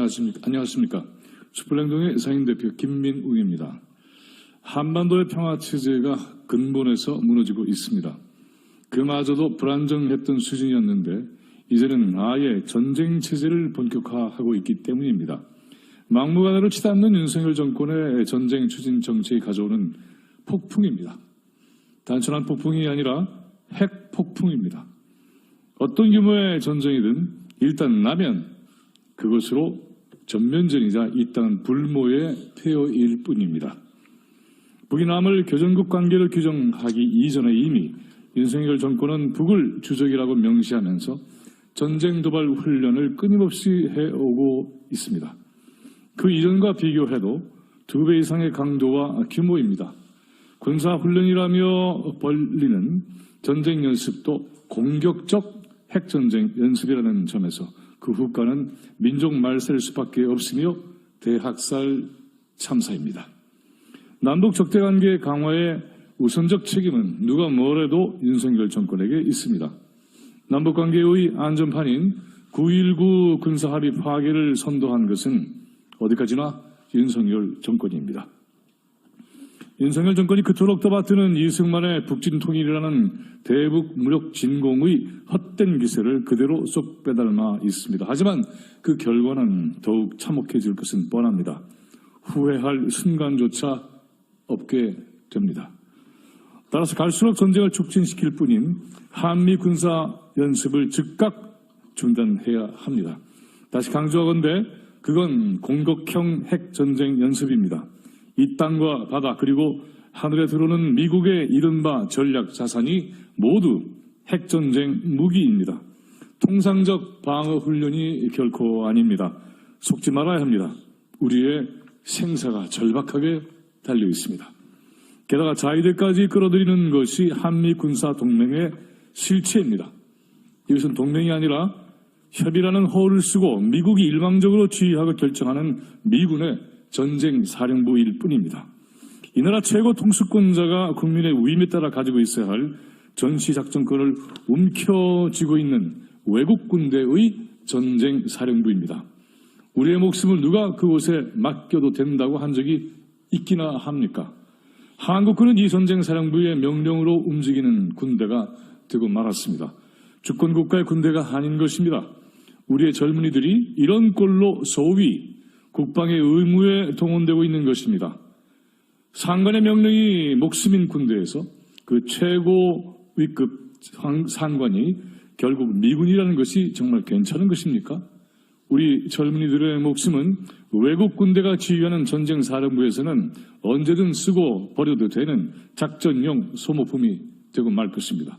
안녕하십니까. 안녕하십니까. 수플랭동의 상임 대표 김민웅입니다. 한반도의 평화 체제가 근본에서 무너지고 있습니다. 그마저도 불안정했던 수준이었는데 이제는 아예 전쟁 체제를 본격화하고 있기 때문입니다. 막무가내로 치닫는 윤석열 정권의 전쟁 추진 정책이 가져오는 폭풍입니다. 단순한 폭풍이 아니라 핵 폭풍입니다. 어떤 규모의 전쟁이든 일단 나면 그것으로 전면전이자 이 땅은 불모의 폐허일 뿐입니다. 북이남을 교전국 관계를 규정하기 이전에 이미 윤석열 정권은 북을 주적이라고 명시하면서 전쟁 도발 훈련을 끊임없이 해오고 있습니다. 그 이전과 비교해도 두 배 이상의 강도와 규모입니다. 군사 훈련이라며 벌리는 전쟁 연습도 공격적 핵전쟁 연습이라는 점에서 그 후과는 민족 말세일 수밖에 없으며 대학살 참사입니다. 남북 적대 관계 강화의 우선적 책임은 누가 뭐래도 윤석열 정권에게 있습니다. 남북 관계의 안전판인 9.19 군사합의 파괴를 선도한 것은 어디까지나 윤석열 정권입니다. 윤석열 정권이 그토록 떠받드는 이승만의 북진 통일이라는 대북 무력 진공의 헛된 기세를 그대로 쏙 빼닮아 있습니다. 하지만 그 결과는 더욱 참혹해질 것은 뻔합니다. 후회할 순간조차 없게 됩니다. 따라서 갈수록 전쟁을 촉진시킬 뿐인 한미 군사 연습을 즉각 중단해야 합니다. 다시 강조하건대 그건 공격형 핵 전쟁 연습입니다. 이 땅과 바다 그리고 하늘에 들어오는 미국의 이른바 전략 자산이 모두 핵전쟁 무기입니다. 통상적 방어 훈련이 결코 아닙니다. 속지 말아야 합니다. 우리의 생사가 절박하게 달려 있습니다. 게다가 자위대까지 끌어들이는 것이 한미 군사 동맹의 실체입니다. 이것은 동맹이 아니라 협의라는 허를 쓰고 미국이 일방적으로 지휘하고 결정하는 미군의 전쟁 사령부일 뿐입니다. 이 나라 최고 통수권자가 국민의 위임에 따라 가지고 있어야 할 전시작전권을 움켜쥐고 있는 외국 군대의 전쟁 사령부입니다. 우리의 목숨을 누가 그곳에 맡겨도 된다고 한 적이 있기나 합니까? 한국군은 이 전쟁 사령부의 명령으로 움직이는 군대가 되고 말았습니다. 주권 국가의 군대가 아닌 것입니다. 우리의 젊은이들이 이런 꼴로 소위 국방의 의무에 동원되고 있는 것입니다. 상관의 명령이 목숨인 군대에서 그 최고 위급 상관이 결국 미군이라는 것이 정말 괜찮은 것입니까? 우리 젊은이들의 목숨은 외국 군대가 지휘하는 전쟁 사령부에서는 언제든 쓰고 버려도 되는 작전용 소모품이 되고 말 것입니다.